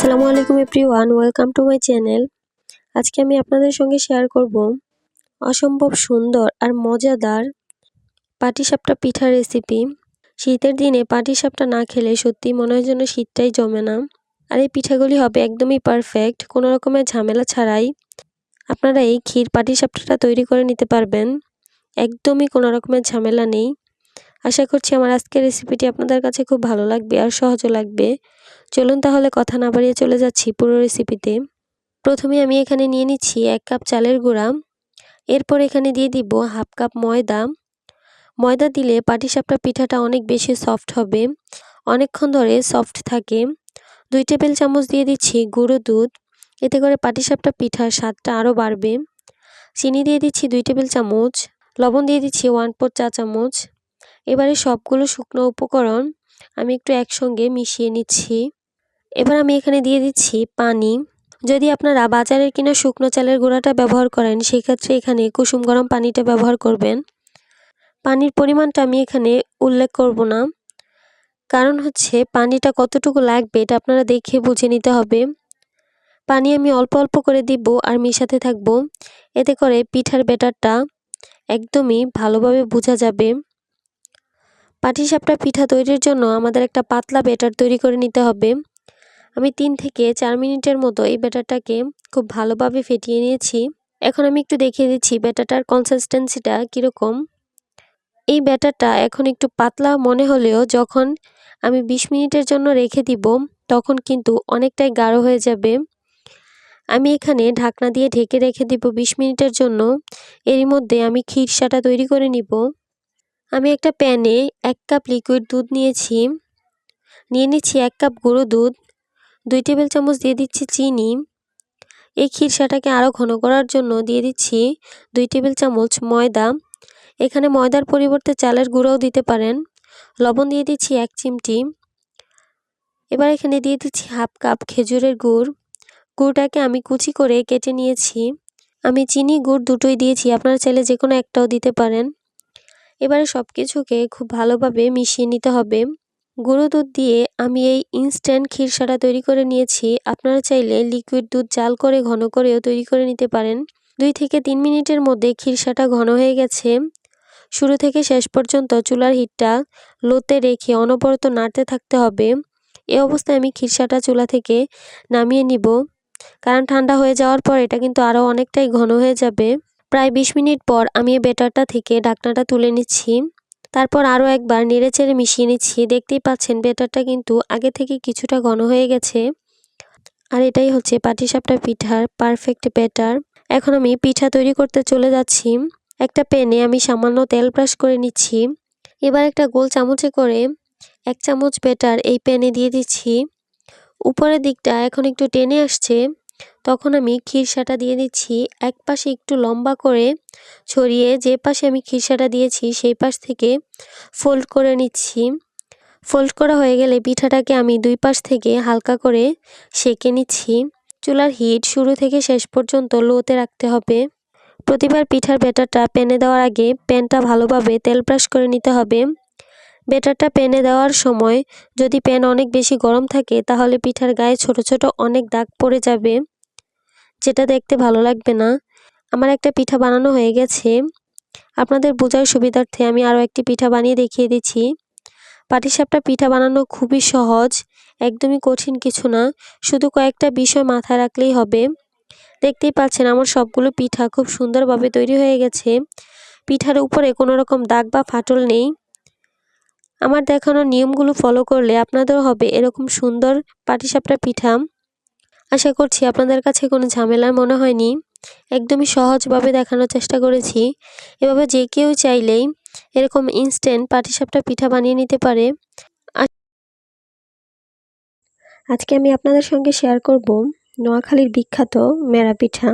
আসসালামু আলাইকুম everyone, welcome to my channel. আজকে আমি আপনাদের সঙ্গে শেয়ার করব অসম্ভব সুন্দর আর মজাদার পাটিসাপটা পিঠার রেসিপি শীতের দিনে পাটিসাপটা না খেলে সত্যি মনে হয় যেন শীতটাই জমে না। আর এই পিঠাগুলি হবে একদমই পারফেক্ট কোনো রকমের ঝামেলা ছাড়াই। আপনারা এই ক্ষীর পাটিসাপটাটা তৈরি করে নিতে পারবেন, একদমই কোনো রকমের ঝামেলা নেই। আশা করছি আমার আজকের রেসিপিটি আপনাদের কাছে খুব ভালো লাগবে আর সহজও লাগবে। চলুন তাহলে কথা না বাড়িয়ে চলে যাচ্ছি পুরো রেসিপিতে প্রথমে আমি এখানে নিয়ে নিচ্ছি এক কাপ চালের গুঁড়া। এরপর এখানে দিয়ে দিব হাফ কাপ ময়দা। ময়দা দিলে পাটিসাপটা পিঠাটা অনেক বেশি সফট হবে। অনেকক্ষণ ধরে সফট থাকে। দুই টেবিল চামচ দিয়ে দিচ্ছি গুঁড়ো দুধ। এতে করে পাটিসাপটা পিঠার স্বাদটা আরও বাড়বে। চিনি দিয়ে দিচ্ছি দুই টেবিল চামচ। লবণ দিয়ে দিচ্ছি ওয়ান ফোর চা চামচ। এবারে সবগুলো শুকনো উপকরণ আমি একটু একসঙ্গে মিশিয়ে নিচ্ছি। এবার আমি এখানে দিয়ে দিচ্ছি পানি। যদি আপনারা বাজারের কিনা শুকনো চালের গুঁড়াটা ব্যবহার করেন, সেক্ষেত্রে এখানে কুসুম গরম পানিটা ব্যবহার করবেন। পানির পরিমাণটা আমি এখানে উল্লেখ করব না। কারণ হচ্ছে পানিটা কতটুকু লাগবে এটা আপনারা দেখে বুঝে নিতে হবে। পানি আমি অল্প অল্প করে দিব আর মিশাতে থাকব। এতে করে পিঠার ব্যাটারটা একদমই ভালোভাবে বোঝা যাবে। পাটিসাপটা পিঠা তৈরির জন্য আমাদের একটা পাতলা ব্যাটার তৈরি করে নিতে হবে। আমি তিন থেকে চার মিনিটের মতো এই ব্যাটারটাকে খুব ভালোভাবে ফেটিয়ে নিয়েছি। এখন আমি একটু দেখিয়ে দিচ্ছি ব্যাটারটার কনসিস্টেন্সিটা কীরকম। এই ব্যাটারটা এখন একটু পাতলা মনে হলেও যখন আমি ২০ মিনিটের জন্য রেখে দিব, তখন কিন্তু অনেকটাই গাঢ় হয়ে যাবে। আমি এখানে ঢাকনা দিয়ে ঢেকে রেখে দিব ২০ মিনিটের জন্য। এরই মধ্যে আমি খিরসাটা তৈরি করে নিব। আমি একটা প্যানে এক কাপ লিকুইড দুধ নিয়েছি। নিয়ে নিচ্ছি এক কাপ গুঁড়ো দুধ। দুই টেবিল চামচ দিয়ে দিচ্ছি চিনি। এই খিরসাটাকে আরও ঘন করার জন্য দিয়ে দিচ্ছি দুই টেবিল চামচ ময়দা। এখানে ময়দার পরিবর্তে চালের গুঁড়োও দিতে পারেন। লবণ দিয়ে দিচ্ছি এক চিমটি। এবার এখানে দিয়ে দিচ্ছি হাফ কাপ খেজুরের গুড়। গুড়টাকে আমি কুচি করে কেটে নিয়েছি। আমি চিনি, গুড় দুটোই দিয়েছি, আপনারা চাইলে যে কোনো একটাও দিতে পারেন। এবারে সব কিছুকে খুব ভালোভাবে মিশিয়ে নিতে হবে। গুঁড়ো দুধ দিয়ে আমি এই ইনস্ট্যান্ট ক্ষীরসাটা তৈরি করে নিয়েছি। আপনারা চাইলে লিকুইড দুধ জাল করে, ঘন করেও তৈরি করে নিতে পারেন। দুই থেকে তিন মিনিটের মধ্যে ক্ষীরসাটা ঘন হয়ে গেছে। শুরু থেকে শেষ পর্যন্ত চুলার হিটটা লোতে রেখে অনবরত নাড়তে থাকতে হবে। এ অবস্থায় আমি ক্ষীরসাটা চুলা থেকে নামিয়ে নিব। কারণ ঠান্ডা হয়ে যাওয়ার পর এটা কিন্তু আরও অনেকটাই ঘন হয়ে যাবে। প্রায় বিশ মিনিট পর আমি এই বেটারটা থেকে ডাকনাটা তুলে নিচ্ছি। তারপর আরও একবার নেড়েচেড়ে মিশিয়ে নিচ্ছি। দেখতেই পাচ্ছেন বেটারটা কিন্তু আগে থেকে কিছুটা ঘন হয়ে গেছে। আর এটাই হচ্ছে পাটিসাপটা পিঠার পারফেক্ট ব্যাটার এখন আমি পিঠা তৈরি করতে চলে যাচ্ছি। একটা প্যানে আমি সামান্য তেল ব্রাশ করে নিচ্ছি। এবার একটা গোল চামচে করে এক চামচ ব্যাটার এই প্যানে দিয়ে দিচ্ছি। উপরের দিকটা এখন একটু টেনে আসছে। তখন আমি খিরসাটা দিয়ে দিচ্ছি। এক পাশে একটু লম্বা করে ছড়িয়ে যে পাশে আমি খিরসাটা দিয়েছি সেই পাশ থেকে ফোল্ড করে নিচ্ছি। ফোল্ড করা হয়ে গেলে পিঠাটাকে আমি দুই পাশ থেকে হালকা করে সেঁকে নিচ্ছি। চুলার হিট শুরু থেকে শেষ পর্যন্ত লোতে রাখতে হবে। প্রতিবার পিঠার ব্যাটারটা প্যানে দেওয়ার আগে প্যানটা ভালোভাবে তেল ব্রাশ করে নিতে হবে। ব্যাটারটা প্যানে দেওয়ার সময় যদি প্যান অনেক বেশি গরম থাকে, তাহলে পিঠার গায়ে ছোট ছোট অনেক দাগ পড়ে যাবে, যেটা দেখতে ভালো লাগবে না। আমার একটা পিঠা বানানো হয়ে গেছে। আপনাদের বোঝার সুবিধার্থে আমি আরও একটি পিঠা বানিয়ে দেখিয়ে দিচ্ছি। পাটিসাপটা পিঠা বানানো খুবই সহজ, একদমই কঠিন কিছু না, শুধু কয়েকটা বিষয় মাথায় রাখলেই হবে। দেখতেই পাচ্ছেন আমার সবগুলো পিঠা খুব সুন্দরভাবে তৈরি হয়ে গেছে। পিঠার উপরে কোনো রকম দাগ বা ফাটল নেই। আমার দেখানো নিয়মগুলো ফলো করলে আপনাদেরও হবে এরকম সুন্দর পাটিসাপটা পিঠা। আশা করছি আপনাদের কাছে কোনো ঝামেলা মনে হয়নি। একদমই সহজভাবে দেখানোর চেষ্টা করেছি। এভাবে যে কেউ চাইলেই এরকম ইনস্ট্যান্ট পাটিসাপটা পিঠা বানিয়ে নিতে পারে। আজকে আমি আপনাদের সঙ্গে শেয়ার করব নোয়াখালীর বিখ্যাত মেরা পিঠা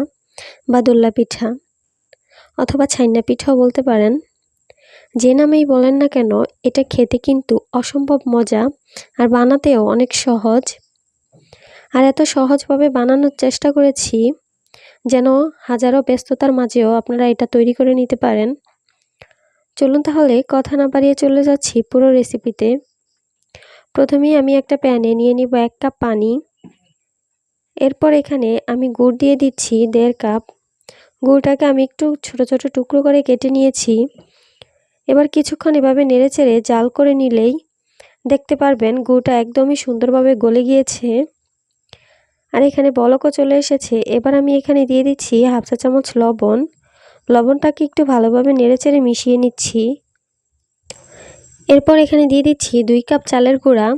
বা দোল্লা পিঠা, অথবা ছাইনা পিঠাও বলতে পারেন। যে নামেই বলেন না কেন, এটা খেতে কিন্তু অসম্ভব মজা আর বানাতেও অনেক সহজ। আর এত সহজভাবে বানানোর চেষ্টা করেছি যেন হাজারো ব্যস্ততার মাঝেও আপনারা এটা তৈরি করে নিতে পারেন। চলুন তাহলে কথা না বাড়িয়ে চলে যাচ্ছি পুরো রেসিপিতে। প্রথমেই আমি একটা প্যানে নিয়ে নিব এক কাপ পানি। এরপর এখানে আমি গুড় দিয়ে দিচ্ছি দেড় কাপ। গুড়টাকে আমি একটু ছোট ছোট টুকরো করে কেটে নিয়েছি। এবার কিছুক্ষণ এভাবে নেড়েচেড়ে জাল করে নিলেই দেখতে পারবেন গুড়টা একদমই সুন্দরভাবে গলে গিয়েছে। আর এখানে বলকও চলে এসেছে। এবার আমি এখানে দিয়ে দিচ্ছি হাফ চা চামচ লবণ। লবণটাকে একটু ভালোভাবে নেড়েচেড়ে মিশিয়ে নিচ্ছি। এরপর এখানে দিয়ে দিচ্ছি দুই কাপ চালের গুঁড়া।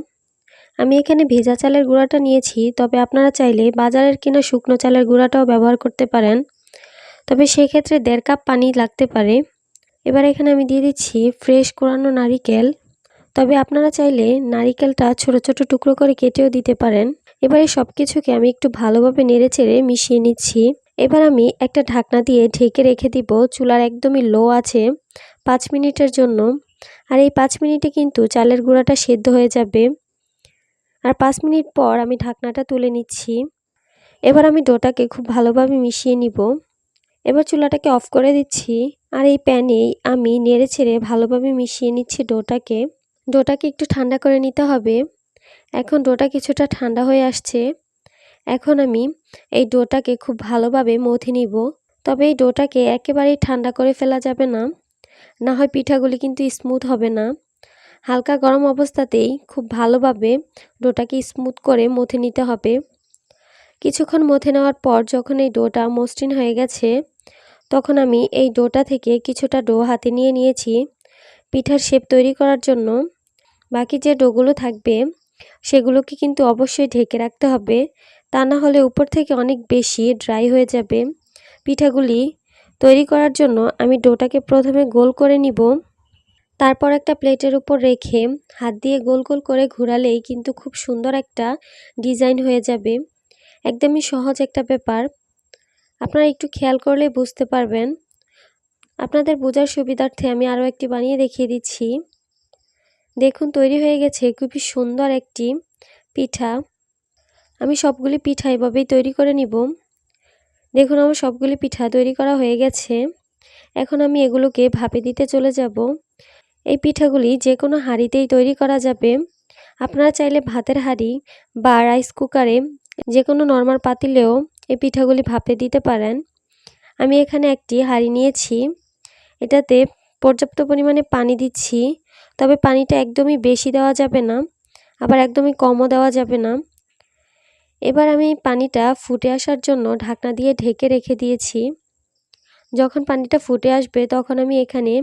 আমি এখানে ভেজা চালের গুঁড়াটা নিয়েছি, তবে আপনারা চাইলে বাজারের কিনা শুকনো চালের গুঁড়াটাও ব্যবহার করতে পারেন। তবে সেক্ষেত্রে দেড় কাপ পানি লাগতে পারে। এবার এখানে আমি দিয়ে দিচ্ছি ফ্রেশ কোরানো নারিকেল। তবে আপনারা চাইলে নারিকেলটা ছোট ছোট টুকরো করে কেটেও দিতে পারেন। এবারে সব কিছুকে আমি একটু ভালোভাবে নেড়েচেড়ে মিশিয়ে নিচ্ছি। এবার আমি একটা ঢাকনা দিয়ে ঢেকে রেখে দিব। চুলার একদমই লো আছে পাঁচ মিনিটের জন্য। আর এই পাঁচ মিনিটে কিন্তু চালের গুঁড়াটা সেদ্ধ হয়ে যাবে। আর পাঁচ মিনিট পর আমি ঢাকনাটা তুলে নিচ্ছি। এবার আমি ডোটাকে খুব ভালোভাবে মিশিয়ে নিব। এবার চুলাটাকে অফ করে দিচ্ছি। আর এই প্যানেই আমি নেড়ে ছেড়ে ভালোভাবে মিশিয়ে নিচ্ছি ডোটাকে। ডোটাকে একটু ঠান্ডা করে নিতে হবে। এখন ডোটা কিছুটা ঠান্ডা হয়ে আসছে। এখন আমি এই ডোটাকে খুব ভালোভাবে মথে নিব। তবে এই ডোটাকে একেবারেই ঠান্ডা করে ফেলা যাবে না। না হয় পিঠাগুলি কিন্তু স্মুথ হবে না। হালকা গরম অবস্থাতেই খুব ভালোভাবে ডোটাকে স্মুথ করে মথে নিতে হবে। কিছুক্ষণ মথে নেওয়ার পর যখন এই ডোটা মসৃণ হয়ে গেছে তখন আমি এই ডোটা থেকে কিছুটা ডো হাতে নিয়ে নিয়েছি। পিঠার শেপ তৈরি করার জন্য। বাকি যে ডোগুলো থাকবে, সেগুলোকে কিন্তু অবশ্যই ঢেকে রাখতে হবে। তা না হলে উপর থেকে অনেক বেশি ড্রাই হয়ে যাবে। পিঠাগুলি তৈরি করার জন্য আমি ডোটাকে প্রথমে গোল করে নিব। তারপর একটা প্লেটের উপর রেখে হাত দিয়ে গোল গোল করে ঘোরালেই কিন্তু খুব সুন্দর একটা ডিজাইন হয়ে যাবে। একদমই সহজ একটা ব্যাপার। আপনারা একটু খেয়াল করলে বুঝতে পারবেন। আপনাদের বোঝার সুবিধার্থে আমি আরও একটি বানিয়ে দেখিয়ে দিচ্ছি। দেখুন, তৈরি হয়ে গেছে খুবই সুন্দর একটি পিঠা। আমি সবগুলি পিঠা এভাবেই তৈরি করে নিব। দেখুন, আমার সবগুলি পিঠা তৈরি করা হয়ে গেছে। এখন আমি এগুলোকে ভাপে দিতে চলে যাব। এই পিঠাগুলি যে কোনো হাঁড়িতেই তৈরি করা যাবে। আপনারা চাইলে ভাতের হাঁড়ি বা রাইস কুকারে যে কোনো নর্মাল পাতিলেও এই পিঠাগুলি ভাপে দিতে পারেন। আমি এখানে একটি হাঁড়ি নিয়েছি। এটাতে পর্যাপ্ত পরিমাণে পানি দিচ্ছি, তবে পানিটা একদমই বেশি দেওয়া যাবে না, আবার একদমই কমও দেওয়া যাবে না। এবার আমি পানিটা ফুটে আসার জন্য ঢাকনা দিয়ে ঢেকে রেখে দিয়েছি। যখন পানিটা ফুটে আসবে, তখন আমি এখানে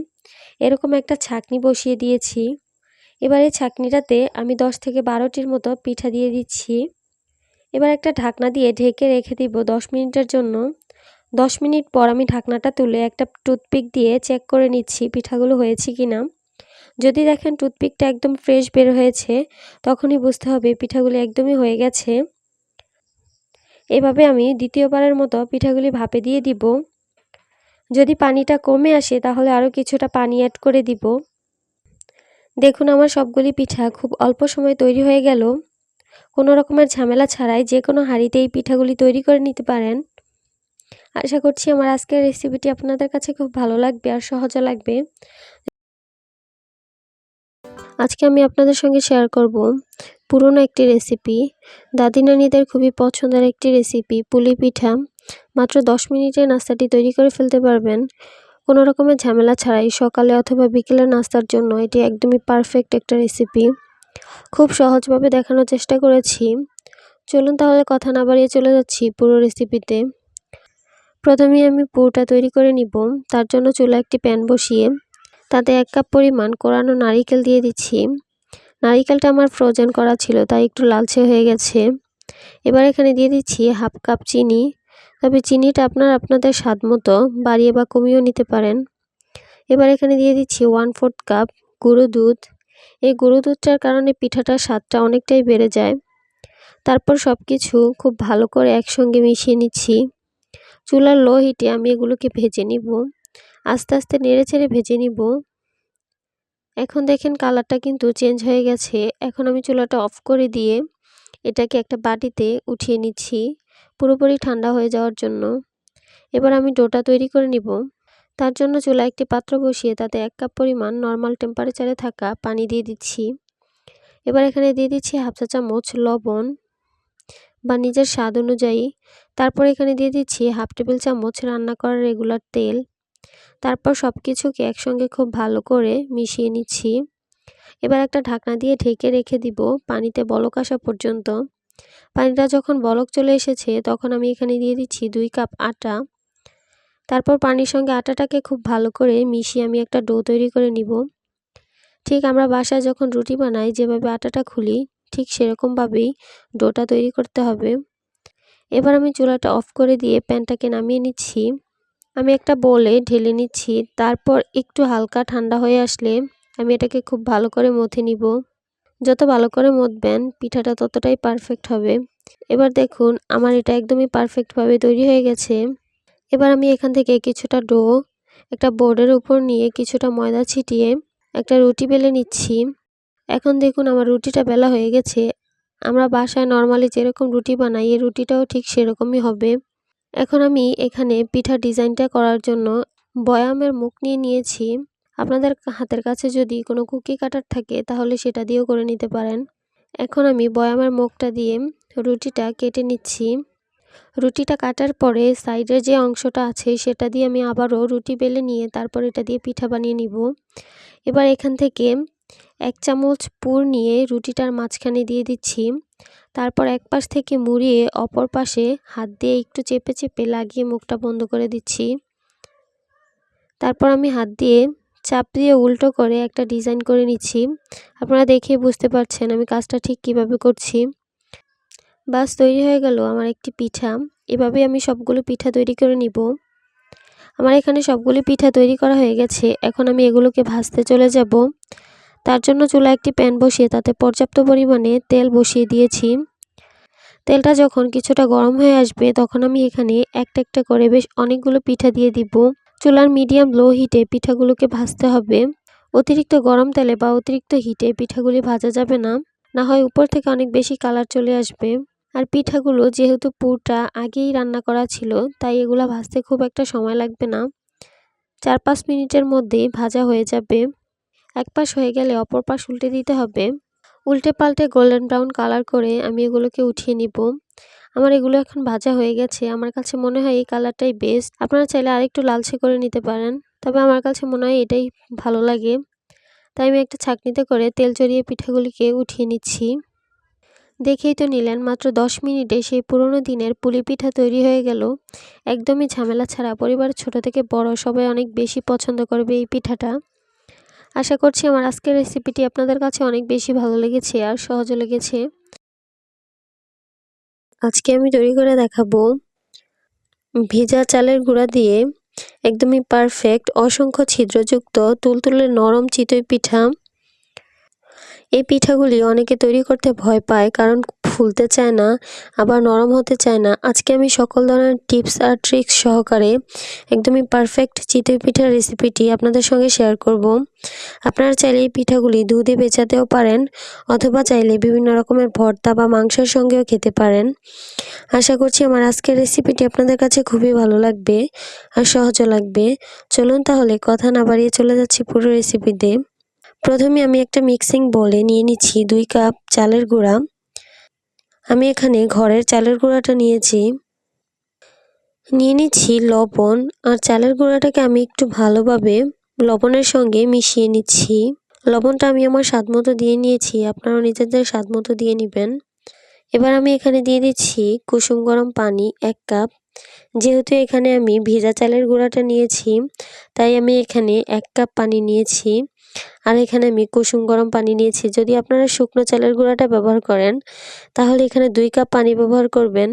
এরকম একটা ছাকনি বসিয়ে দিয়েছি। এবার এই ছাকনিটাতে আমি দশ থেকে বারোটির মতো পিঠা দিয়ে দিচ্ছি। এবার একটা ঢাকনা দিয়ে ঢেকে রেখে দিব দশ মিনিটের জন্য। দশ মিনিট পর আমি ঢাকনাটা তুলে একটা টুথপিক দিয়ে চেক করে নিচ্ছি পিঠাগুলো হয়েছে কি না। যদি দেখেন টুথপিকটা একদম ফ্রেশ বের হয়েছে, তখনই বুঝতে হবে পিঠাগুলি একদমই হয়ে গেছে। এভাবে আমি দ্বিতীয়বারের মতো পিঠাগুলি ভাপে দিয়ে দিব। যদি পানিটা কমে আসে, তাহলে আরও কিছুটা পানি অ্যাড করে দিব। দেখুন, আমার সবগুলি পিঠা খুব অল্প সময় তৈরি হয়ে গেল। কোনো রকমের ঝামেলা ছাড়াই যে কোনো হাঁড়িতে এই পিঠাগুলি তৈরি করে নিতে পারেন। আশা করছি আমার আজকের রেসিপিটি আপনাদের কাছে খুব ভালো লাগবে আর সহজও লাগবে। আজকে আমি আপনাদের সঙ্গে শেয়ার করব পুরনো একটি রেসিপি দাদি নানিদের খুবই পছন্দের একটি রেসিপি পুলি পিঠা। মাত্র দশ মিনিটে নাস্তাটি তৈরি করে ফেলতে পারবেন। কোনো রকমের ঝামেলা ছাড়াই সকালে অথবা বিকেলে নাস্তার জন্য এটি একদমই পারফেক্ট একটা রেসিপি খুব সহজভাবে দেখানোর চেষ্টা করেছি। চলুন তাহলে কথা না বাড়িয়ে চলে যাচ্ছি পুরো রেসিপিতে প্রথমে আমি পুরোটা তৈরি করে নিব। তার জন্য চুলা একটি প্যান বসিয়ে তাতে এক কাপ পরিমাণ কোরানো নারিকেল দিয়ে দিচ্ছি। নারিকেলটা আমার ফ্রোজেন করা ছিল, তাই একটু লালচে হয়ে গেছে। এবার এখানে দিয়ে দিচ্ছি হাফ কাপ চিনি। তবে চিনিটা আপনার আপনাদের স্বাদ মতো বাড়িয়ে বা কমিয়েও নিতে পারেন। এবার এখানে দিয়ে দিচ্ছি ওয়ান ফোর্থ কাপ গুঁড়ো দুধ। এই গুঁড়ো দুধটার কারণে পিঠাটার স্বাদটা অনেকটাই বেড়ে যায়। তারপর সব কিছু খুব ভালো করে একসঙ্গে মিশিয়ে নিচ্ছি। চুলার লো হিটে আমি এগুলোকে ভেজে নিব। আস্তে আস্তে নেড়ে চেড়ে ভেজে নিব। এখন দেখেন কালারটা কিন্তু চেঞ্জ হয়ে গেছে। এখন আমি চুলাটা অফ করে দিয়ে এটাকে একটা বাটিতে উঠিয়ে নিচ্ছি, পুরোপুরি ঠান্ডা হয়ে যাওয়ার জন্য। এবার আমি ডোটা তৈরি করে নিব। তার জন্য চুলা একটি পাত্র বসিয়ে তাতে এক কাপ পরিমাণ নর্মাল টেম্পারেচারে থাকা পানি দিয়ে দিচ্ছি। এবার এখানে দিয়ে দিচ্ছি হাফ চা চামচ লবণ বা নিজের স্বাদ অনুযায়ী। তারপর এখানে দিয়ে দিচ্ছি হাফ টেবিল চামচ রান্না করার রেগুলার তেল। তারপর সব কিছুকে একসঙ্গে খুব ভালো করে মিশিয়ে নিচ্ছি। এবার একটা ঢাকনা দিয়ে ঢেকে রেখে দিব পানিতে বলক আসা পর্যন্ত। পানিটা যখন বলক চলে এসেছে তখন আমি এখানে দিয়ে দিচ্ছি দুই কাপ আটা। তারপর পানির সঙ্গে আটাটাকে খুব ভালো করে মিশিয়ে আমি একটা ডো তৈরি করে নিব। ঠিক আমরা বাসায় যখন রুটি বানাই, যেভাবে আটাটা খুলি, ঠিক সেরকমভাবেই ডোটা তৈরি করতে হবে। এবার আমি চুলাটা অফ করে দিয়ে প্যানটাকে নামিয়ে নিচ্ছি। আমি একটা বলে ঢেলে নিচ্ছি, তারপর একটু হালকা ঠান্ডা হয়ে আসলে আমি এটাকে খুব ভালো করে মথে নিব। যত ভালো করে মথবেন পিঠাটা ততটাই পারফেক্ট হবে। এবার দেখুন, আমার এটা একদমই পারফেক্টভাবে তৈরি হয়ে গেছে। এবার আমি এখান থেকে কিছুটা ডো, একটা বোর্ডের উপর নিয়ে কিছুটা ময়দা ছিটিয়ে একটা রুটি বেলে নিচ্ছি। এখন দেখুন আমার রুটিটা বেলা হয়ে গেছে। আমরা বাসায় নর্মালি যেরকম রুটি বানাই, এই রুটিটাও ঠিক সেরকমই হবে। এখন আমি এখানে পিঠা ডিজাইনটা করার জন্য বয়ামের মুখ নিয়ে নিয়েছি। আপনাদের হাতের কাছে যদি কোনো কুকি কাটার থাকে, তাহলে সেটা দিয়েও করে নিতে পারেন। এখন আমি বয়ামের মুখটা দিয়ে রুটিটা কেটে নিচ্ছি। রুটিটা কাটার পরে সাইডের যে অংশটা আছে সেটা দিয়ে আমি আবারও রুটি বেলে নিয়ে তারপর এটা দিয়ে পিঠা বানিয়ে নিব। এবার এখান থেকে এক চামচ পুর নিয়ে রুটিটার মাঝখানে দিয়ে দিচ্ছি। তারপর এক পাশ থেকে মুড়িয়ে অপর পাশে হাত দিয়ে একটু চেপে চেপে লাগিয়ে মুখটা বন্ধ করে দিচ্ছি। তারপর আমি হাত দিয়ে চাপ দিয়ে উল্টো করে একটা ডিজাইন করে নিচ্ছি। আপনারা দেখে বুঝতে পারছেন আমি কাজটা ঠিক কীভাবে করছি। বাস তৈরি হয়ে গেল আমার একটি পিঠা। এভাবে আমি সবগুলো পিঠা তৈরি করে নিব। আমার এখানে সবগুলি পিঠা তৈরি করা হয়ে গেছে। এখন আমি এগুলোকে ভাজতে চলে যাব। তার জন্য চুলা একটি প্যান বসিয়ে তাতে পর্যাপ্ত পরিমাণে তেল বসিয়ে দিয়েছি। তেলটা যখন কিছুটা গরম হয়ে আসবে তখন আমি এখানে একটা একটা করে বেশ অনেকগুলো পিঠা দিয়ে দিব। চুলার মিডিয়াম লো হিটে পিঠাগুলোকে ভাজতে হবে। অতিরিক্ত গরম তেলে বা অতিরিক্ত হিটে পিঠাগুলি ভাজা যাবে না। না হয় উপর থেকে অনেক বেশি কালার চলে আসবে। আর পিঠাগুলো যেহেতু পুরটা আগেই রান্না করা ছিল, তাই এগুলো ভাজতে খুব একটা সময় লাগবে না। চার পাঁচ মিনিটের মধ্যেই ভাজা হয়ে যাবে। এক পাশ হয়ে গেলে অপর পাশ উল্টে দিতে হবে। উল্টে পাল্টে গোল্ডেন ব্রাউন কালার করে আমি এগুলোকে উঠিয়ে নিব। আমার এগুলো এখন ভাজা হয়ে গেছে। আমার কাছে মনে হয় এই কালারটাই বেস্ট আপনারা চাইলে আরেকটু লালচে করে নিতে পারেন, তবে আমার কাছে মনে হয় এটাই ভালো লাগে। তাই আমি একটা ছাকনিতে করে তেল চড়িয়ে পিঠাগুলিকে উঠিয়ে নিচ্ছি। দেখেই তো নিলেন, মাত্র দশ মিনিটে সেই পুরনো দিনের পুলি পিঠা তৈরি হয়ে গেল। একদমই ঝামেলা ছাড়া পরিবার ছোট থেকে বড়, সবাই অনেক বেশি পছন্দ করবে এই পিঠাটা। আশা করছি আমার আজকের রেসিপিটি আপনাদের কাছে অনেক বেশি ভালো লেগেছে আর সহজ লেগেছে। আজকে আমি তৈরি করে দেখাবো ভেজা চালের গুঁড়া দিয়ে একদমই পারফেক্ট অসংখ্য ছিদ্রযুক্ত, তুলতুলে নরম চিতই পিঠা। এই পিঠাগুলি অনেকে তৈরি করতে ভয় পায় কারণ ফুলতে চায় না, আবার নরম হতে চায় না। আজকে আমি সকল ধরনের টিপস আর ট্রিক্স সহকারে একদমই পারফেক্ট চিতই পিঠার রেসিপিটি আপনাদের সঙ্গে শেয়ার করব। আপনারা চাইলে এই পিঠাগুলি দুধে বেচাতেও পারেন অথবা চাইলে বিভিন্ন রকমের ভর্তা বা মাংসের সঙ্গেও খেতে পারেন। আশা করছি আমার আজকের রেসিপিটি আপনাদের কাছে খুবই ভালো লাগবে আর সহজও লাগবে। চলুন তাহলে কথা না বাড়িয়ে চলে যাচ্ছি পুরো রেসিপিতে। প্রথমে আমি একটা মিক্সিং বলে নিয়ে নিচ্ছি দুই কাপ চালের গুঁড়া। আমি এখানে ঘরের চালের গুঁড়াটা নিয়েছি। নিয়ে নিচ্ছি লবণ আর চালের গুঁড়াটাকে আমি একটু ভালোভাবে লবণের সঙ্গে মিশিয়ে নিচ্ছি। লবণটা আমি আমার স্বাদ মতো দিয়ে নিয়েছি আপনারা নিজেদের স্বাদ মতো দিয়ে নেবেন। এবার আমি এখানে দিয়ে দিচ্ছি কুসুম গরম পানি এক কাপ। যেহেতু এখানে আমি ভেজা চালের গুঁড়াটা নিয়েছি, তাই আমি এখানে এক কাপ পানি নিয়েছি। আর এখানে আমি কুসুম গরম পানি নিয়েছি। যদি আপনারা শুকনো চালের গুঁড়াটা ব্যবহার করেন, তাহলে এখানে দুই কাপ পানি ব্যবহার করবেন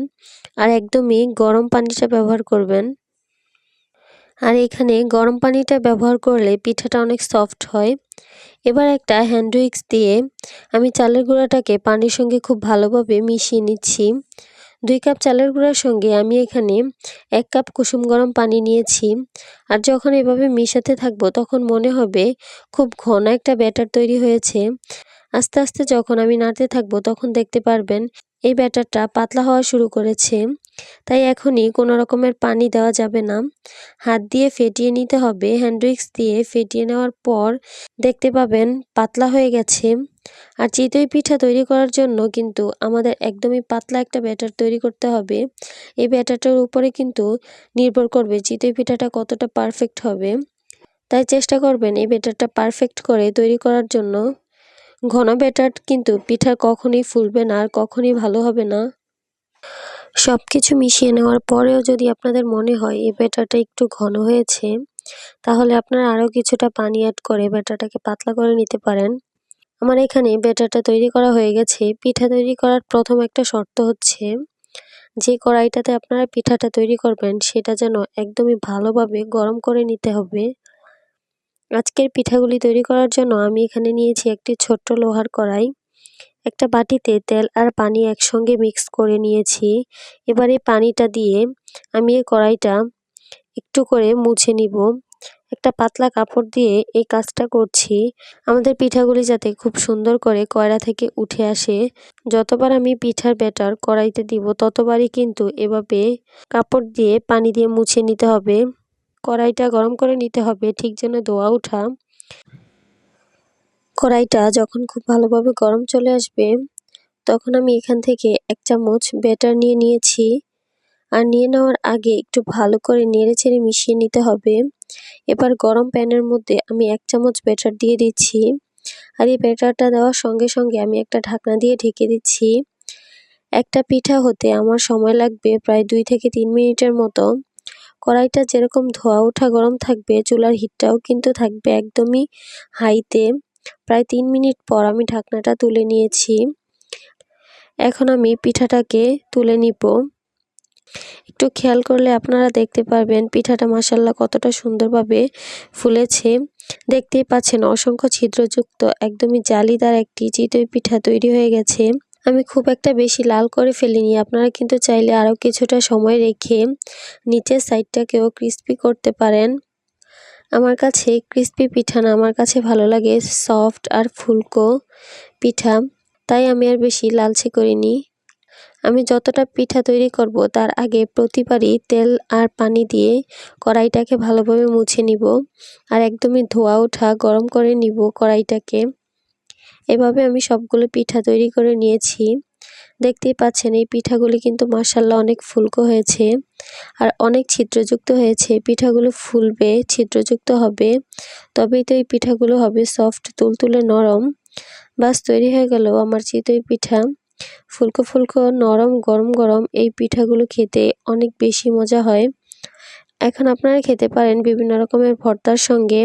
আর একদমই গরম পানিটা ব্যবহার করবেন। আর এখানে গরম পানিটা ব্যবহার করলে পিঠাটা অনেক সফট হয়। এবার একটা হ্যান্ড উইক্স দিয়ে আমি চালের গুঁড়াটাকে পানির সঙ্গে খুব ভালোভাবে মিশিয়ে নিচ্ছি। দুই কাপ চালের গুঁড়ার সঙ্গে আমি এখানে এক কাপ কুসুম গরম পানি নিয়েছি। আর যখন এভাবে মিশাতে থাকব, তখন মনে হবে খুব ঘন একটা ব্যাটার তৈরি হয়েছে। আস্তে আস্তে যখন আমি নাড়তে থাকব, তখন দেখতে পারবেন এই ব্যাটারটা পাতলা হওয়া শুরু করেছে। তাই এখনই কোনো রকমের পানি দেওয়া যাবে না। হাত দিয়ে ফেটিয়ে নিতে হবে। হ্যান্ডউইক্স দিয়ে ফেটিয়ে নেওয়ার পর দেখতে পাবেন পাতলা হয়ে গেছে। আর চিতই পিঠা তৈরি করার জন্য কিন্তু আমাদের একদমই পাতলা একটা ব্যাটার তৈরি করতে হবে। এই ব্যাটারটার উপরে কিন্তু নির্ভর করবে চিতই পিঠাটা কতটা পারফেক্ট হবে। তাই চেষ্টা করবেন এই ব্যাটারটা পারফেক্ট করে তৈরি করার জন্য। ঘন ব্যাটার কিন্তু পিঠা কখনই ফুলবে না আর কখনই ভালো হবে না। সব কিছু মিশিয়ে নেওয়ার পরেও যদি আপনাদের মনে হয় এই ব্যাটারটা একটু ঘন হয়েছে, তাহলে আপনারা আরও কিছুটা পানি অ্যাড করে ব্যাটারটাকে পাতলা করে নিতে পারেন। আমার এখানে ব্যাটারটা তৈরি করা হয়ে গেছে। পিঠা তৈরি করার প্রথম একটা শর্ত হচ্ছে যে কড়াইটাতে আপনারা পিঠাটা তৈরি করবেন, সেটা যেন একদমই ভালোভাবে গরম করে নিতে হবে। আজকের পিঠাগুলি তৈরি করার জন্য আমি এখানে নিয়েছি একটি ছোট্ট লোহার কড়াই, একটা বাটিতে তেল আর পানি একসঙ্গে মিক্স করে নিয়েছি। এবারে পানিটা দিয়ে আমি এই কড়াইটা একটু করে মুছে নিব। একটা পাতলা কাপড় দিয়ে এই কাজটা করছি। আমাদের পিঠাগুলি যাতে খুব সুন্দর করে কয়রা থেকে উঠে আসে। যতবার আমি পিঠার ব্যাটার কড়াইতে দিব, ততবারই কিন্তু এভাবে কাপড় দিয়ে পানি দিয়ে মুছে নিতে হবে। কড়াইটা গরম করে নিতে হবে, ঠিক যেন ধোয়া ওঠা কড়াইটা যখন খুব ভালোভাবে গরম চলে আসবে, তখন আমি এখান থেকে এক চামচ ব্যাটার নিয়ে নিয়েছি। আর নিয়ে নেওয়ার আগে একটু ভালো করে নেড়ে চেড়ে মিশিয়ে নিতে হবে। এবার গরম প্যানের মধ্যে আমি এক চামচ ব্যাটার দিয়ে দিচ্ছি। আর এই ব্যাটারটা দেওয়ার সঙ্গে সঙ্গে আমি একটা ঢাকনা দিয়ে ঢেকে দিচ্ছি। একটা পিঠা হতে আমার সময় লাগবে প্রায় দুই থেকে তিন মিনিটের মতো। কড়াইটা যেরকম ধোয়া ওঠা গরম থাকবে, চুলার হিটটাও কিন্তু থাকবে একদমই হাইতে। প্রায় তিন মিনিট পর আমি ঢাকনাটা তুলে নিয়েছি। এখন আমি পিঠাটাকে তুলে নিব। একটু খেয়াল করলে আপনারা দেখতে পারবেন পিঠাটা মাসাল্লাহ কতটা সুন্দরভাবে ফুলেছে। দেখতেই পাচ্ছেন অসংখ্য ছিদ্রযুক্ত একদমই জালিদার একটি চিতই পিঠা তৈরি হয়ে গেছে। আমি খুব একটা বেশি লাল করে ফেলিনি, আপনারা কিন্তু চাইলে আরও কিছুটা সময় রেখে নিচের সাইডটাকেও ক্রিস্পি করতে পারেন। আমার কাছে ক্রিস্পি পিঠা না, আমার কাছে ভালো লাগে সফট আর ফুলকো পিঠা, তাই আমি আর বেশি লালচে করিনি। আমি যতটা পিঠা তৈরি করব, তার আগে প্রতিবারই তেল আর পানি দিয়ে কড়াইটাকে ভালোভাবে মুছে নিব আর একদমই ধোয়া ওঠা গরম করে নিব কড়াইটাকে। এভাবে আমি সবগুলো পিঠা তৈরি করে নিয়েছি। দেখতেই পাচ্ছেন, এই পিঠাগুলি কিন্তু মাসাল্লাহ অনেক ফুলকো হয়েছে আর অনেক ছিদ্রযুক্ত হয়েছে। পিঠাগুলো ফুলবে, ছিদ্রযুক্ত হবে, তবেই তো এই পিঠাগুলো হবে সফট, তুলতুলে নরম। বাস, তৈরি হয়ে গেল আমার চিতই পিঠা। ফুলকো ফুলকো, নরম, গরম গরম এই পিঠাগুলো খেতে অনেক বেশি মজা হয়। এখন আপনারা খেতে পারেন বিভিন্ন রকমের ভর্তার সঙ্গে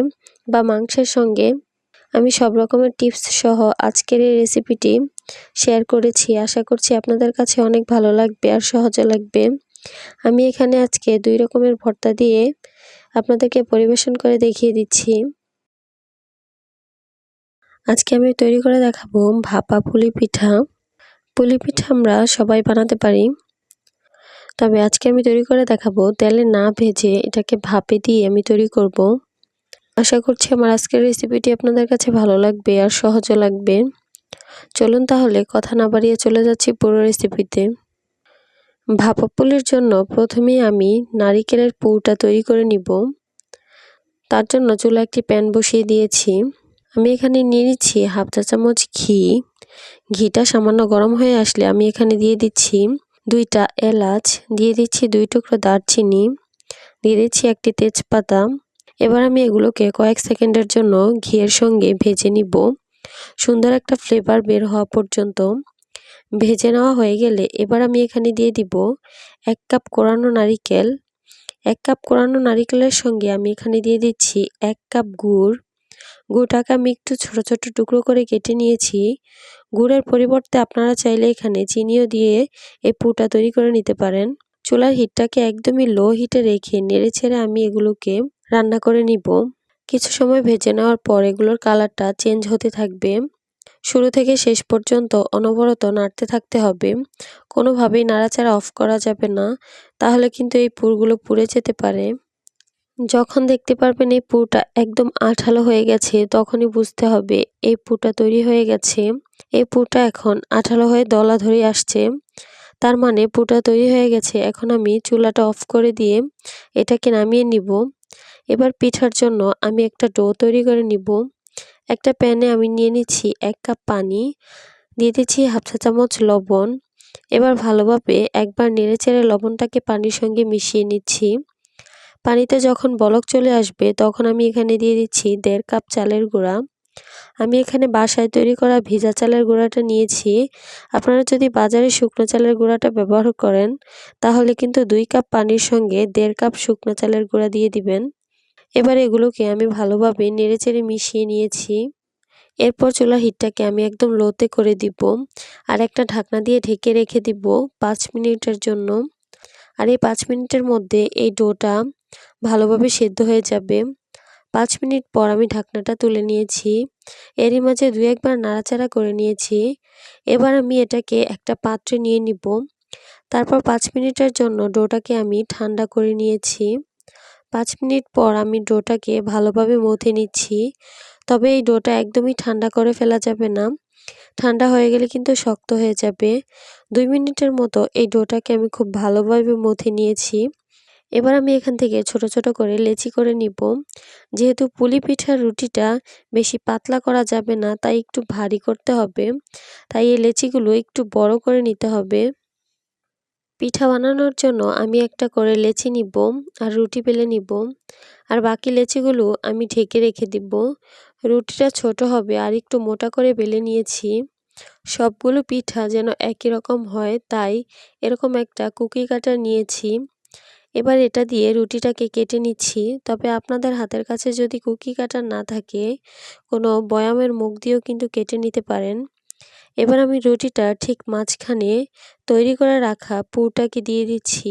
বা মাংসের সঙ্গে। আমি সব রকমের টিপস সহ আজকের এই রেসিপিটি শেয়ার করেছি। আশা করছি আপনাদের কাছে অনেক ভালো লাগবে আর সহজে লাগবে। আমি এখানে আজকে দুই রকমের ভর্তা দিয়ে আপনাদেরকে পরিবেশন করে দেখিয়ে দিচ্ছি। আজকে আমি তৈরি করে দেখাবো ভাপা পুলি পিঠা। পুলি পিঠা আমরা সবাই বানাতে পারি। তবে আজকে আমি তৈরি করে দেখাবো তেলে না ভেজে এটাকে ভাপে দিয়ে আমি তৈরি করব। আশা করছি আমার আজকের রেসিপিটি আপনাদের কাছে ভালো লাগবে আর সহজও লাগবে। চলুন তাহলে কথা না বাড়িয়ে চলে যাচ্ছি পুরো রেসিপিতে ভাপা পুলির জন্য প্রথমে আমি নারিকেলের পুরটা তৈরি করে নিব। তার জন্য চুলা একটি প্যান বসিয়ে দিয়েছি। আমি এখানে নিয়ে নিচ্ছি হাফ চা চামচ ঘি। ঘিটা সামান্য গরম হয়ে আসলে আমি এখানে দিয়ে দিচ্ছি দুইটা এলাচ, দিয়ে দিচ্ছি দুই টুকরো দারচিনি, দিয়ে দিচ্ছি একটি তেজপাতা। এবার আমি এগুলোকে কয়েক সেকেন্ডের জন্য ঘিয়ের সঙ্গে ভেজে নিব। সুন্দর একটা ফ্লেভার বের হওয়া পর্যন্ত। ভেজে নেওয়া হয়ে গেলে এবার আমি এখানে দিয়ে দিব এক কাপ কোরানো নারিকেল। এক কাপ কোরানো নারিকেলের সঙ্গে আমি এখানে দিয়ে দিচ্ছি এক কাপ গুড়। গুড়টাকে আমি একটু ছোট ছোট টুকরো করে কেটে নিয়েছি। গুড়ের পরিবর্তে আপনারা চাইলে এখানে চিনিও দিয়ে এই পুটা তৈরি করে নিতে পারেন। চুলার হিটটাকে একদমই লো হিটে রেখে নেড়ে ছেড়ে আমি এগুলোকে রান্না করে নিব। কিছু সময় ভেজে নেওয়ার পর এগুলোর কালারটা চেঞ্জ হতে থাকবে। শুরু থেকে শেষ পর্যন্ত অনবরত নাড়তে থাকতে হবে। কোনোভাবেই নাড়াচাড়া অফ করা যাবে না। তাহলে কিন্তু এই পুরগুলো পুড়ে যেতে পারে। যখন দেখতে পারবেন এই পুরটা একদম আঠালো হয়ে গেছে, তখনই বুঝতে হবে এই পুরটা তৈরি হয়ে গেছে। এই পুরটা এখন আঠালো হয়ে দলা ধরে আসছে। তার মানে পুরটা তৈরি হয়ে গেছে। এখন আমি চুলাটা অফ করে দিয়ে এটাকে নামিয়ে নিব। এবার পিঠার জন্য আমি একটা ডো তৈরি করে নিব। একটা প্যানে আমি নিয়ে নিচ্ছি এক কাপ পানি, দিয়ে দিচ্ছি হাফ চা চামচ লবণ। এবার ভালোভাবে একবার নেড়েচেড়ে লবণটাকে পানির সঙ্গে মিশিয়ে নিচ্ছি। পানিতে যখন বলক চলে আসবে, তখন আমি এখানে দিয়ে দিচ্ছি দেড় কাপ চালের গুঁড়া। আমি এখানে বাসায় তৈরি করা ভিজা চালের গুঁড়াটা নিয়েছি। আপনারা যদি বাজারে শুকনো চালের গুঁড়াটা ব্যবহার করেন, তাহলে কিন্তু দুই কাপ পানির সঙ্গে দেড় কাপ শুকনো চালের গুঁড়া দিয়ে দিবেন। এবার এগুলোকে আমি ভালোভাবে নেড়েচেড়ে মিশিয়ে নিয়েছি। এরপর চুলার হিটটাকে আমি একদম লোতে করে দিব আর একটা ঢাকনা দিয়ে ঢেকে রেখে দিব পাঁচ মিনিটের জন্য। আর এই পাঁচ মিনিটের মধ্যে এই ডোটা ভালোভাবে সেদ্ধ হয়ে যাবে। পাঁচ মিনিট পর আমি ঢাকনাটা তুলে নিয়েছি। এরই মাঝে দু একবার নাড়াচাড়া করে নিয়েছি। এবার আমি এটাকে একটা পাত্রে নিয়ে নিব। তারপর পাঁচ মিনিটের জন্য ডোটাকে আমি ঠান্ডা করে নিয়েছি। পাঁচ মিনিট পর আমি ডোটাকে ভালোভাবে মথে নিচ্ছি। তবে এই ডোটা একদমই ঠান্ডা করে ফেলা যাবে না। ঠান্ডা হয়ে গেলে কিন্তু শক্ত হয়ে যাবে। দুই মিনিটের মতো এই ডোটাকে আমি খুব ভালোভাবে মথে নিয়েছি। এবার আমি এখান থেকে ছোট ছোট করে লেচি করে নিব। যেহেতু পুলি পিঠার রুটিটা বেশি পাতলা করা যাবে না, তাই একটু ভারী করতে হবে। তাই এই লেচিগুলো একটু বড় করে নিতে হবে। পিঠা বানানোর জন্য আমি একটা করে লেচি নিব আর রুটি বেলে নিব। আর বাকি লেচিগুলো আমি ঢেকে রেখে দিব। রুটিটা ছোট হবে আর একটু মোটা করে বেলে নিয়েছি। সবগুলো পিঠা যেন একই রকম হয়, তাই এরকম একটা কুকি কাটার নিয়েছি। এবার এটা দিয়ে রুটিটাকে কেটে নিচ্ছি। তবে আপনাদের হাতের কাছে যদি কুকি কাটার না থাকে, কোনো বয়ামের মুখ দিয়েও কিন্তু কেটে নিতে পারেন। এবার আমি রুটিটা ঠিক মাঝখানে তৈরি করে রাখা পুরটাকে দিয়ে দিচ্ছি।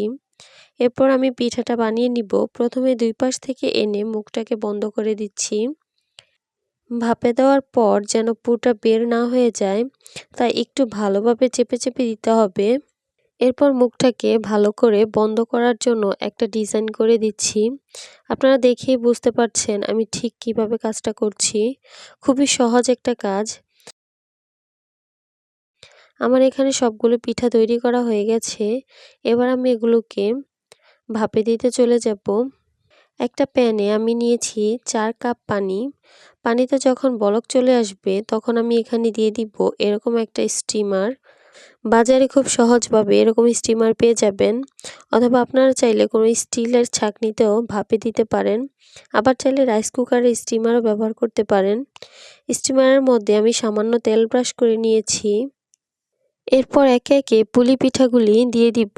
এরপর আমি পিঠাটা বানিয়ে নিব। প্রথমে দুই পাশ থেকে এনে মুখটাকে বন্ধ করে দিচ্ছি। ভাপে দেওয়ার পর যেন পুরটা বের না হয়ে যায়, তাই একটু ভালোভাবে চেপে চেপে দিতে হবে। এরপর মুখটাকে ভালো করে বন্ধ করার জন্য একটা ডিজাইন করে দিচ্ছি। আপনারা দেখেই বুঝতে পারছেন আমি ঠিক কীভাবে কাজটা করছি। খুবই সহজ একটা কাজ। আমার এখানে সবগুলো পিঠা তৈরি করা হয়ে গেছে। এবার আমি এগুলোকে ভাপে দিতে চলে যাব। একটা প্যানে আমি নিয়েছি চার কাপ পানি। পানিতে যখন বলক চলে আসবে তখন আমি এখানে দিয়ে দিব এরকম একটা স্টিমার। বাজারে খুব সহজভাবে এরকম স্টিমার পেয়ে যাবেন, অথবা আপনারা চাইলে কোনো স্টিলের ছাঁকনিতেও ভাপে দিতে পারেন, আবার চাইলে রাইস কুকারের স্টিমারও ব্যবহার করতে পারেন। স্টিমারের মধ্যে আমি সামান্য তেল ব্রাশ করে নিয়েছি। এরপর একে একে পুলি পিঠাগুলি দিয়ে দিব।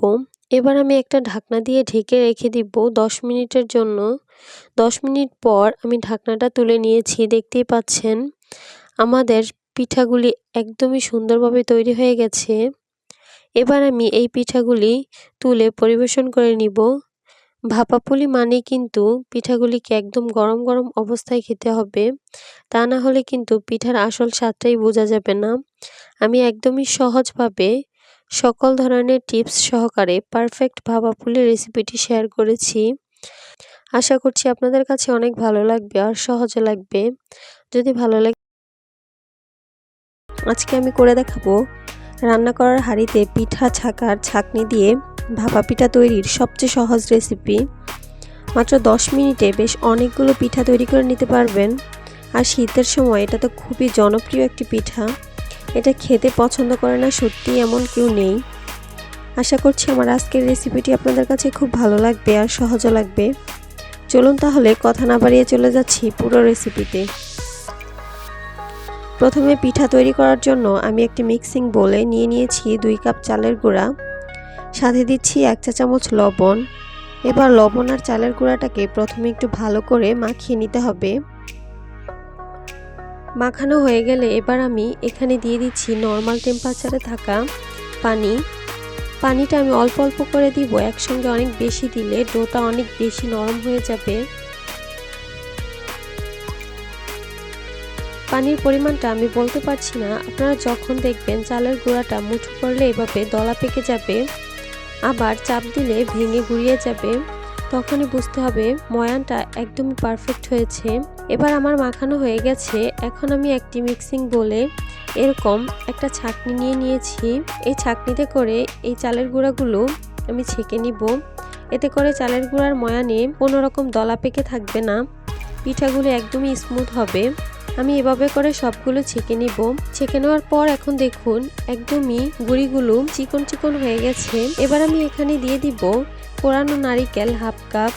এবার আমি একটা ঢাকনা দিয়ে ঢেকে রেখে দিব দশ মিনিটের জন্য। দশ মিনিট পর আমি ঢাকনাটা তুলে নিয়েছি, দেখতেই পাচ্ছেন। আমাদের পিঠাগুলি একদমই সুন্দরভাবে তৈরি হয়ে গেছে। এবার আমি এই পিঠাগুলি তুলে পরিবেশন করে নিব। ভাপাপুলি মানে কিন্তু পিঠাগুলিকে একদম গরম গরম অবস্থায় খেতে হবে। তা না হলে কিন্তু পিঠার আসল স্বাদটাই বোঝা যাবে না। আমি একদমই সহজভাবে সকল ধরনের টিপস সহকারে পারফেক্ট ভাপা ভাপাপুলি রেসিপিটি শেয়ার করেছি। আশা করছি আপনাদের কাছে অনেক ভালো লাগবে আর সহজে লাগবে। যদি ভালো লাগে আজকে আমি করে দেখাবো রান্না করার হাঁড়িতে পিঠা ছাকার ছাকনি দিয়ে ভাপা পিঠা তৈরির সবচেয়ে সহজ রেসিপি মাত্র দশ মিনিটে বেশ অনেকগুলো পিঠা তৈরি করে নিতে পারবেন। আর শীতের সময় এটা তো খুবই জনপ্রিয় একটি পিঠা। এটা খেতে পছন্দ করে না সত্যি এমন কেউ নেই। আশা করছি আমার আজকের রেসিপিটি আপনাদের কাছে খুব ভালো লাগবে আর সহজও লাগবে। চলুন তাহলে কথা না বাড়িয়ে চলে যাচ্ছি পুরো রেসিপিতে প্রথমে পিঠা তৈরি করার জন্য আমি একটি মিক্সিং বোলে নিয়ে নিয়েছি দুই কাপ চালের গুঁড়া। সাথে দিচ্ছি এক চা চামচ লবণ। এবার লবণ আর চালের গুঁড়াটাকে প্রথমে একটু ভালো করে মাখিয়ে নিতে হবে। মাখানো হয়ে গেলে এবার আমি এখানে দিয়ে দিচ্ছি নর্মাল টেম্পারেচারে থাকা পানি। পানিটা আমি অল্প অল্প করে দিব, একসঙ্গে অনেক বেশি দিলে ডোটা অনেক বেশি নরম হয়ে যাবে। পানির পরিমাণটা আমি বলতে পারছি না। আপনারা যখন দেখবেন চালের গুঁড়াটা মুঠো করলে এভাবে দলা পেকে যাবে, আবার চাপ দিলে ভেঙে গুড়িয়ে যাবে, তখনই বুঝতে হবে ময়ানটা একদমই পারফেক্ট হয়েছে। এবার আমার মাখানো হয়ে গেছে। এখন আমি একটি মিক্সিং বলে এরকম একটা ছাকনি নিয়ে নিয়েছি। এই ছাকনিতে করে এই চালের গুঁড়াগুলো আমি ছেঁকে নিব। এতে করে চালের গুঁড়ার ময়ানে কোনো রকম দলা পেকে থাকবে না। পিঠাগুলো একদমই স্মুথ হবে। আমি এভাবে করে সবগুলো ছেঁকে নিব। ছেঁকে নেওয়ার পর এখন দেখুন, একদমই গুঁড়িগুলো চিকন চিকন হয়ে গেছে। এবার আমি এখানে দিয়ে দিব কোরানো নারিকেল হাফ কাপ।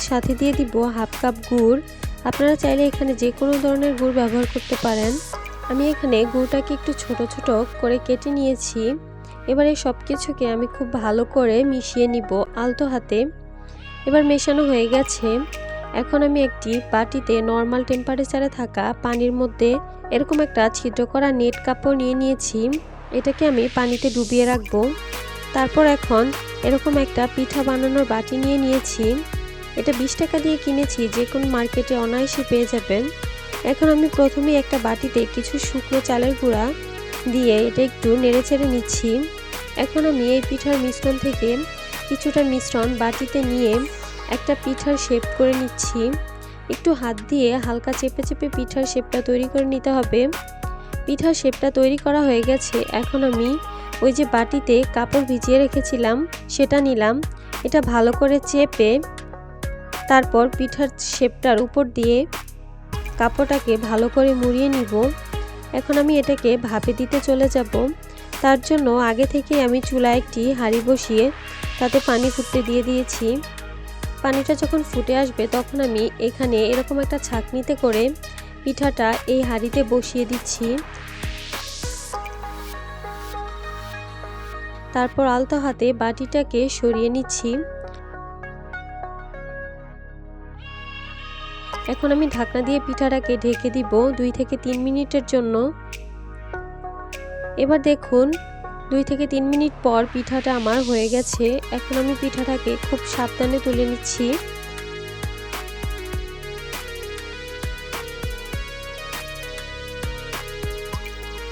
সাথে দিয়ে দিব হাফ কাপ গুড়। আপনারা চাইলে এখানে যে কোনো ধরনের গুড় ব্যবহার করতে পারেন। আমি এখানে গুড়টাকে একটু ছোট ছোট করে কেটে নিয়েছি। এবার এই সব কিছুকে আমি খুব ভালো করে মিশিয়ে নিব আলতো হাতে। এবার মেশানো হয়ে গেছে। এখন আমি একটি বাটিতে নর্মাল টেম্পারেচারে থাকা পানির মধ্যে এরকম একটা ছিদ্র করা নেট কাপড় নিয়ে নিয়েছি। এটাকে আমি পানিতে ডুবিয়ে রাখব। তারপর এখন এরকম একটা পিঠা বানানোর বাটি নিয়ে নিয়েছি। এটা বিশ টাকা দিয়ে কিনেছি, যে কোনো মার্কেটে অনায়াসে পেয়ে যাবেন। এখন আমি প্রথমে একটা বাটিতে কিছু শুকনো চালের গুঁড়া দিয়ে এটা একটু নেড়ে ছেড়ে নিচ্ছি। এখন আমি এই পিঠার মিশ্রণ থেকে কিছুটা মিশ্রণ বাটিতে নিয়ে একটা পিঠার শেপ করে নিচ্ছি। একটু হাত দিয়ে হালকা চেপে চেপে পিঠার শেপটা তৈরি করে নিতে হবে। পিঠার শেপটা তৈরি করা হয়ে গেছে। এখন আমি ওই যে বাটিতে কাপড় ভিজিয়ে রেখেছিলাম, সেটা নিলাম। এটা ভালো করে চেপে তারপর পিঠার শেপটার উপর দিয়ে কাপড়টাকে ভালো করে মুড়িয়ে নিব। এখন আমি এটাকে ভাপে দিতে চলে যাব। তার জন্য আগে থেকে আমি চুলায় একটি হাঁড়ি বসিয়ে তাতে পানি ফুটতে দিয়ে দিয়েছি। পানিটা যখন ফুটে আসবে, তখন আমি এখানে এরকম একটা ছাঁকনিতে করে পিঠাটা এই হাঁড়িতে বসিয়ে দিচ্ছি। তারপর আলতো হাতে বাটিটাকে সরিয়ে নিচ্ছি। এখন আমি ঢাকনা দিয়ে পিঠাটাকে ঢেকে দিব দুই থেকে তিন মিনিটের জন্য। এবার দেখুন দুই থেকে তিন মিনিট পর পিঠাটা আমার হয়ে গেছে। এখন আমি পিঠাটাকে খুব সাবধানে তুলে নিচ্ছি।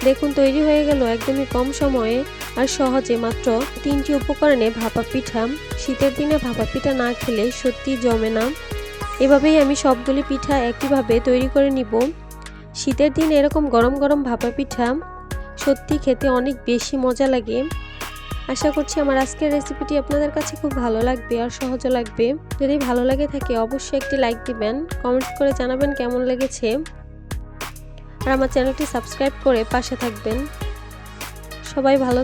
দেখুন, তৈরি হয়ে গেল একদমই কম সময়ে আর সহজে মাত্র তিনটি উপকরণে ভাপা পিঠা। শীতের দিনে ভাপা পিঠা না খেলে সত্যি জমে না। এভাবেই আমি সবগুলি পিঠা একইভাবে তৈরি করে নিব। শীতের দিন এরকম গরম গরম ভাপা পিঠা সত্যি খেতে অনেক বেশি মজা লাগে। আশা করছি আমার আজকের রেসিপিটি আপনাদের কাছে খুব ভালো লাগবে আর সহজও লাগবে। যদি ভালো লাগে থাকে অবশ্যই একটি লাইক দিবেন কমেন্ট করে জানাবেন কেমন লেগেছে। আর আমার চ্যানেলটি সাবস্ক্রাইব করে পাশে থাকবেন। সবাই ভালো